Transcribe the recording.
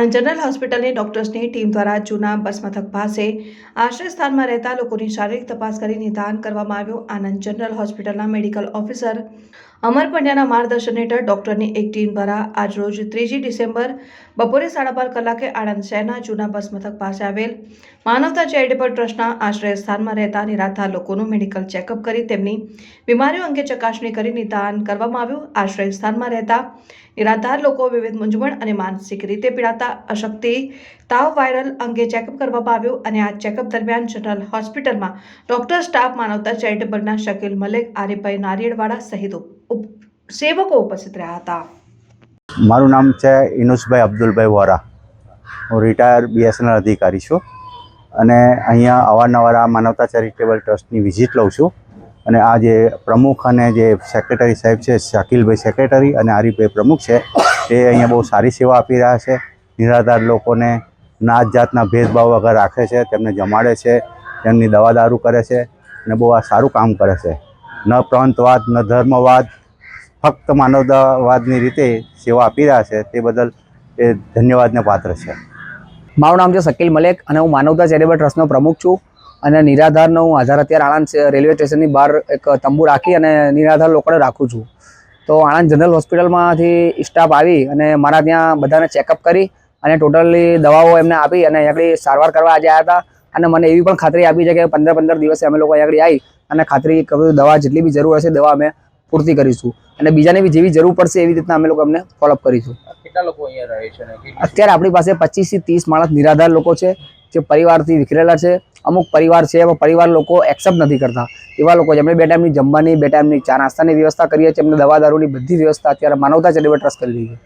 Anand general હોસ્પિટલની ડોક્ટર્સની team દ્વારા જૂના બસ મથક પાસે આશ્રય સ્થાનમાં રહેતા લોકોની શારીરિક તપાસ કરી નિદાન કરવામાં આવ્યું. આનંદ જનરલ હોસ્પિટલના મેડિકલ ઓફિસર અમર પંડ્યાના માર્ગદર્શન હેઠળ ડોક્ટરની એક ટીમ દ્વારા આજરોજ ત્રીજી ડિસેમ્બર બપોરે સાડા બાર કલાકે આણંદ શહેરના જૂના બસ મથક પાસે આવેલ માનવતા ચેરિટેબલ ટ્રસ્ટના આશ્રય સ્થાનમાં રહેતા નિરાધાર લોકોનું મેડિકલ ચેકઅપ કરી તેમની બીમારીઓ અંગે ચકાસણી કરી નિદાન કરવામાં આવ્યું. આશ્રય સ્થાનમાં રહેતા નિરાધાર લોકો વિવિધ મૂંઝવણ અને માનસિક રીતે પીડાતા અશક્તિ તાવ વાયરલ અંગે ચેકઅપ કરવામાં આવ્યું અને આ ચેકઅપ દરમિયાન જનરલ હોસ્પિટલમાં ડોક્ટર સ્ટાફ માનવતા ચેરિટેબલના શકીલ મલેક આરીભાઈ નારિયેળવાળા સહિત સેવકો ઉપસ્થિત રહ્યા હતા મારું નામ છે ઇનુસભાઈ અબ્દુલભાઈ વોરા હું રિટાયર બીએસએનએલ અધિકારી છું અને અહીંયા અવારનવાર આ માનવતા ચેરિટેબલ ટ્રસ્ટની વિઝિટ લઉં છું અને આ જે પ્રમુખ અને જે સેક્રેટરી સાહેબ છે શાકિલભાઈ સેક્રેટરી અને આરીફભાઈ પ્રમુખ છે એ અહીંયા બહુ સારી સેવા આપી રહ્યા છે નિરાધાર લોકોને નાત જાતના ભેદભાવ વગર રાખે છે તેમને જમાડે છે તેમની દવા દારૂ કરે છે અને બહુ આ સારું કામ કરે છે ન પ્રાંતવાદ ન ધર્મવાદ ફક્ત માનવતાવાદની રીતે સેવા આપી રહ્યા છે, તે બદલ એ ધન્યવાદને પાત્ર છે. મારું નામ છે શકીલ મલેક અને હું માનવતા ચેરિટેબલ ટ્રસ્ટનો પ્રમુખ છું અને નિરાધારનો હું આધાર અત્યારે આણંદ રેલવે સ્ટેશનની બહાર એક તંબુ રાખી અને નિરાધાર લોકોને રાખું છું. તો આણંદ જનરલ હોસ્પિટલમાંથી સ્ટાફ આવી અને મારા ત્યાં બધાને ચેકઅપ કરી અને ટોટલી દવાઓ એમને આપી અને આગળ સારવાર કરવા આજે આવ્યા હતા. અને મને એવી પણ ખાતરી આપી છે કે પંદર પંદર દિવસે અમે લોકો આગળ આવી અને ખાતરી દવા જેટલી બી જરૂર હશે દવા અમે પૂર્તિ કરીશું. અને બીજાને બી જેવી જરૂર પડશે એવી રીતના અમે લોકો અમને ફોલોઅપ કરીશું. કેટલા લોકો અહીંયા રહે છે અત્યારે આપણી પાસે પચીસથી ત્રીસ માણસ નિરાધાર લોકો છે જે પરિવારથી વિખરેલા છે. અમુક પરિવાર છે એમાં પરિવાર લોકો એક્સેપ્ટ નથી કરતા. એવા લોકો જેમણે બે ટાઈમની જમવાની બે ટાઈમની ચા નાસ્તાની વ્યવસ્થા કરીએ છીએ એમને દવા દારૂની બધી વ્યવસ્થા અત્યારે માનવતા ચેરિટેબલ ટ્રસ્ટ કરી છે.